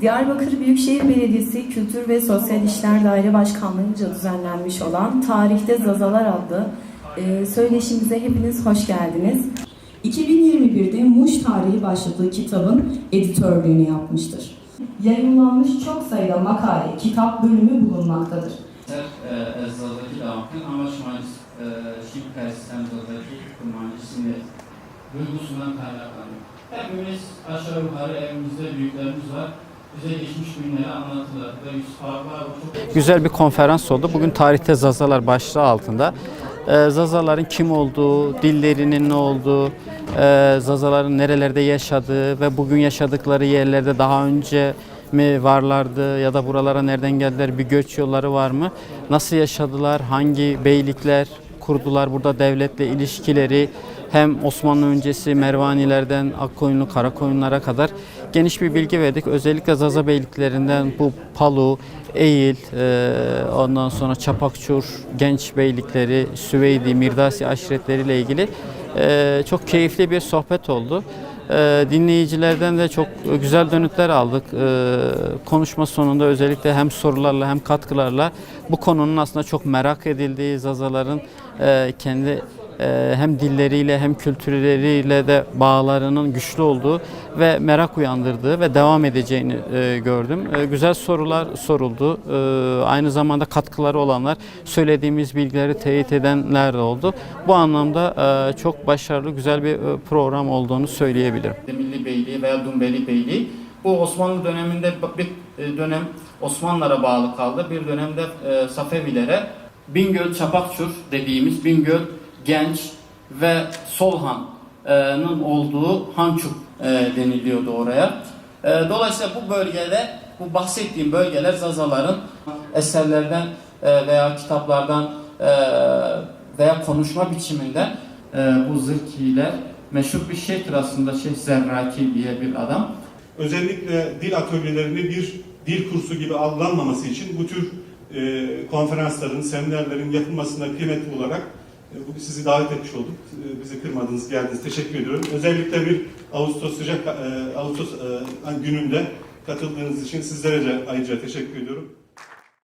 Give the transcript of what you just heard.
Diyarbakır Büyükşehir Belediyesi Kültür ve Sosyal İşler Daire Başkanlığı'nca düzenlenmiş olan Tarihte Zazalar adlı e, söyleşimize hepiniz hoş geldiniz. 2021'de Muş Tarihi başlıklı kitabın editörlüğünü yapmıştır. Yayınlanmış çok sayıda makale, kitap bölümü bulunmaktadır. E, Erzadaki Lamkın Amaç Manis e, Şimkay Sistemzadaki Kumanisini duygusundan kaynaklanıyor. Hepimiz aşağı yukarı evimizde büyüklerimiz var. Güzel bir konferans oldu. Bugün tarihte Zazalar başlığı altında. Ee, Zazaların kim olduğu, dillerinin ne olduğu, e, Zazaların nerelerde yaşadığı ve bugün yaşadıkları yerlerde daha önce mi varlardı ya da buralara nereden geldiler, bir göç yolları var mı? Nasıl yaşadılar, hangi beylikler kurdular burada devletle ilişkileri, hem Osmanlı öncesi Mervanilerden Akkoyunlu, Karakoyunlara kadar geniş bir bilgi verdik. Özellikle Zaza beyliklerinden bu Palu, Eğil, e, ondan sonra Çapakçur, Genç beylikleri, Süveydi, Mirdasi aşiretleriyle ilgili e, çok keyifli bir sohbet oldu. E, dinleyicilerden de çok güzel dönütler aldık. Konuşma sonunda özellikle hem sorularla hem katkılarla bu konunun aslında çok merak edildiği Zazaların e, kendi hem dilleriyle hem kültürleriyle de bağlarının güçlü olduğu ve merak uyandırdığı ve devam edeceğini e, gördüm. E, Güzel sorular soruldu. E, Aynı zamanda katkıları olanlar, söylediğimiz bilgileri teyit edenler de oldu. Bu anlamda çok başarılı, güzel bir program olduğunu söyleyebilirim. Milli Beyliği veya Dumbeli Beyliği. Bu Osmanlı döneminde bir dönem Osmanlılara bağlı kaldı. Bir dönemde Safevilere Bingöl Çapakçur dediğimiz Bingöl Genç ve Solhan'ın olduğu Hançuk e, deniliyordu oraya. E, Dolayısıyla bu bölgede, bu bahsettiğim bölgeler Zazaların eserlerden e, veya kitaplardan veya konuşma biçiminden e, bu zırkiyle meşhur bir şeyhtir aslında Şeyh Zerraki diye bir adam. özellikle dil atölyelerinde bir dil kursu gibi algılanmaması için bu tür konferansların, seminerlerin yapılmasına kıymetli olarak bugün sizi davet etmiş olduk. E, bizi kırmadınız, geldiniz. Teşekkür ediyorum. Özellikle bir Ağustos sıcak e, Ağustos e, gününde katıldığınız için sizlere de ayrıca teşekkür ediyorum.